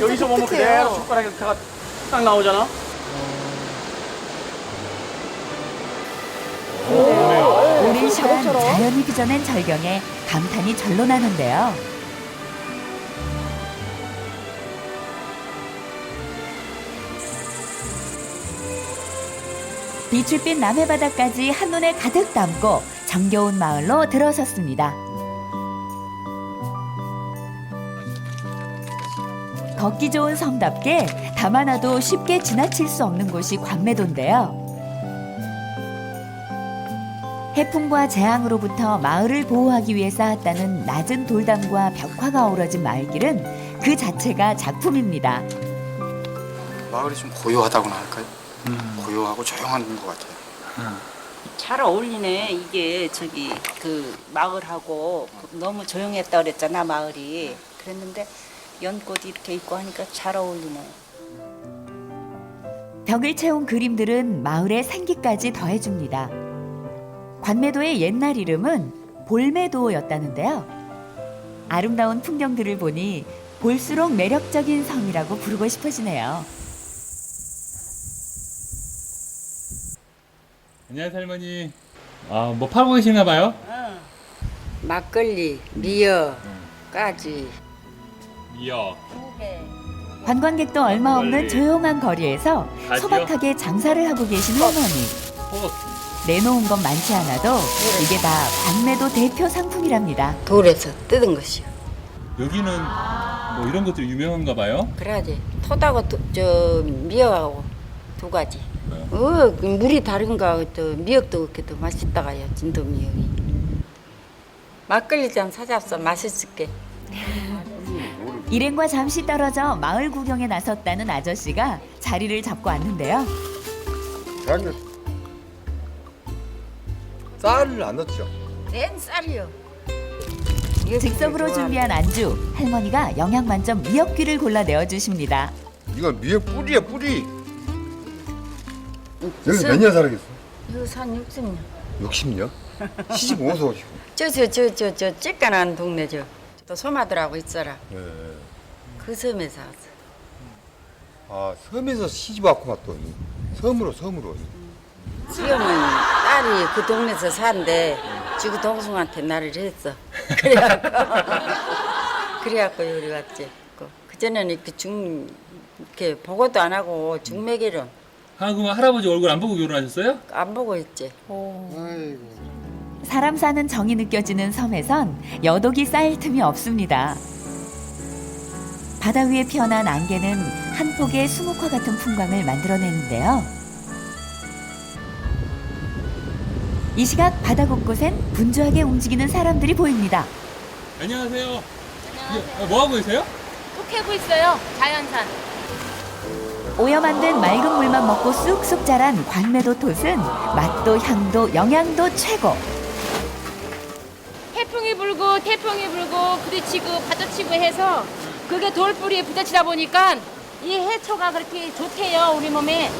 여기서 보면 그대로 숟가락에 다딱 나오잖아. 오랜 시간 자연이 빚어낸 절경에 감탄이 절로 나는데요. 빛을빛 남해 바다까지 한눈에 가득 담고 정겨운 마을로 들어섰습니다. 걷기 좋은 섬답게 담아놔도 쉽게 지나칠 수 없는 곳이 관매도인데요. 해풍과 재앙으로부터 마을을 보호하기 위해 쌓았다는 낮은 돌담과 벽화가 어우러진 마을길은 그 자체가 작품입니다. 마을이 좀 고요하다고나 할까요? 고요하고 조용한 것 같아요. 잘 어울리네. 이게 저기 그 마을하고 너무 조용했다 그랬잖아 마을이. 그랬는데 연꽃이 이렇게 있고 하니까 잘 어울리네. 벽을 채운 그림들은 마을의 생기까지 더해줍니다. 관매도의 옛날 이름은 볼매도였다는데요. 아름다운 풍경들을 보니 볼수록 매력적인 섬이라고 부르고 싶어지네요. 안녕하세요 할머니. 아 뭐 팔고 계시나 봐요? 막걸리, 미어, 까지. 이어. 관광객도 얼마 없는. 조용한 거리에서 가지요? 소박하게 장사를 하고 계신 할머니. 어, 내놓은 건 많지 않아도 이게 다 관매도 대표 상품이랍니다. 돌에서 뜯은 것이요. 여기는 뭐 이런 것도 유명한가 봐요? 그래야지. 토다고 또- 저 미역하고 두 가지. 어, 그 물이 다른가 또 미역도 그렇게 더 맛있다가요. 진도 미역이. 막걸리 좀 사잡숴 맛있을게. 일행과 잠시 떨어져 마을 구경에 나섰다는 아저씨가 자리를 잡고 왔는데요. 저는 쌀을 안 넣죠. 낸 쌀이요. 즉석으로 준비한 안주, 할머니가 영양 만점 미역귀를 골라 내어 주십니다. 이건 미역 뿌리야 뿌리. 여기 몇 년 살았겠어? 이거 산 60년. 60년? 시집 어디서 오시고? 저저 저 저저 찌까난 동네 저. 또 소마들하고 있어라. 예. 그 섬에 살았어. 아 섬에서 시집 왔구만 또. 섬으로 섬으로. 지금은 딸이 그 동네에서 산대 지구 동생한테 나를 했어. 그래갖고 그래갖고 여기 왔지. 그 전에는 이렇게 중 이렇게 보고도 안 하고 중매결혼 아 그럼 할아버지 얼굴 안 보고 결혼하셨어요? 안 보고 있지. 사람 사는 정이 느껴지는 섬에선 여독이 쌓일 틈이 없습니다. 바다 위에 피어난 안개는 한 폭의 수묵화 같은 풍광을 만들어내는데요. 이 시각 바다 곳곳엔 분주하게 움직이는 사람들이 보입니다. 안녕하세요. 안녕하세요. 뭐 하고 계세요? 또 캐고 있어요. 자연산. 오염 안 된 맑은 물만 먹고 쑥쑥 자란 관매도 톳은 맛도 향도 영양도 최고. 태풍이 불고 태풍이 불고 부딪히고 받아치고 해서 그게 돌뿌리에 부딪히다 보니까 이 해초가 그렇게 좋대요 우리 몸에.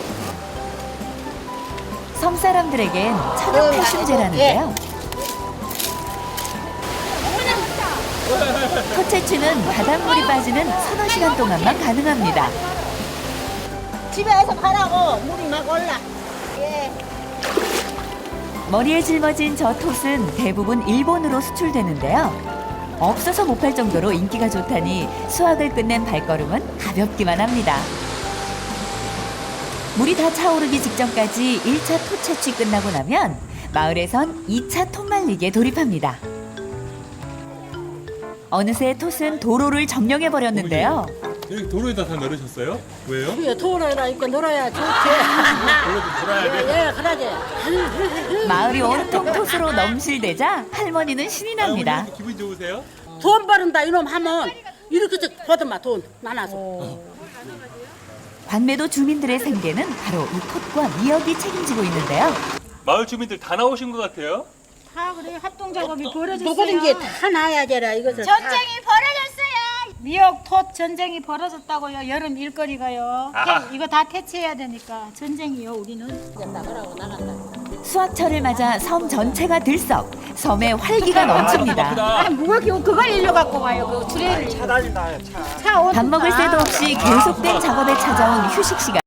섬 사람들에겐 천연 칼슘제라는데요. 토채취는 바닷물이 빠지는 서너 시간 동안만 가능합니다. 집에 와서 가라고 물이 막 올라. 예. 머리에 짊어진 저 톳은 대부분 일본으로 수출되는데요. 없어서 못 팔 정도로 인기가 좋다니 수확을 끝낸 발걸음은 가볍기만 합니다. 물이 다 차오르기 직전까지 1차 톳 채취 끝나고 나면 마을에선 2차 톳 말리기에 돌입합니다. 어느새 톳은 도로를 점령해 버렸는데요. 여기 도로에다 다 넣으셨어요? 왜요? 그게 돌아라 이거 놀아야 좋지. 도로도 돌아야 돼. 예, 그러지. 마을이 온통 톳으로 넘실대자 할머니는 신이 아, 납니다. 어머니 기분 좋으세요? 돈 버는다 이놈 하면 이렇게 버든마 돈 많아서. 관매도 주민들의 생계는 바로 이 톳과 미역이 책임지고 있는데요. 마을 주민들 다 나오신 것 같아요. 다 그래 합동 작업이 벌어졌어요. 모든 게다 나야 되라 이것을. 전쟁이 벌어졌어요. 미역 톳 전쟁이 벌어졌다고요. 여름 일거리가요. 아하. 이거 다 퇴치해야 되니까 전쟁이요. 우리는. 수확철을 맞아 섬 전체가 들썩, 섬에 활기가 넘칩니다. 아, 무겁게 그걸 일로 갖고 가요. 그 트레이를. 차 다닌다 차차밥 먹을 새도 없이 계속된 작업에 찾아온 휴식 시간.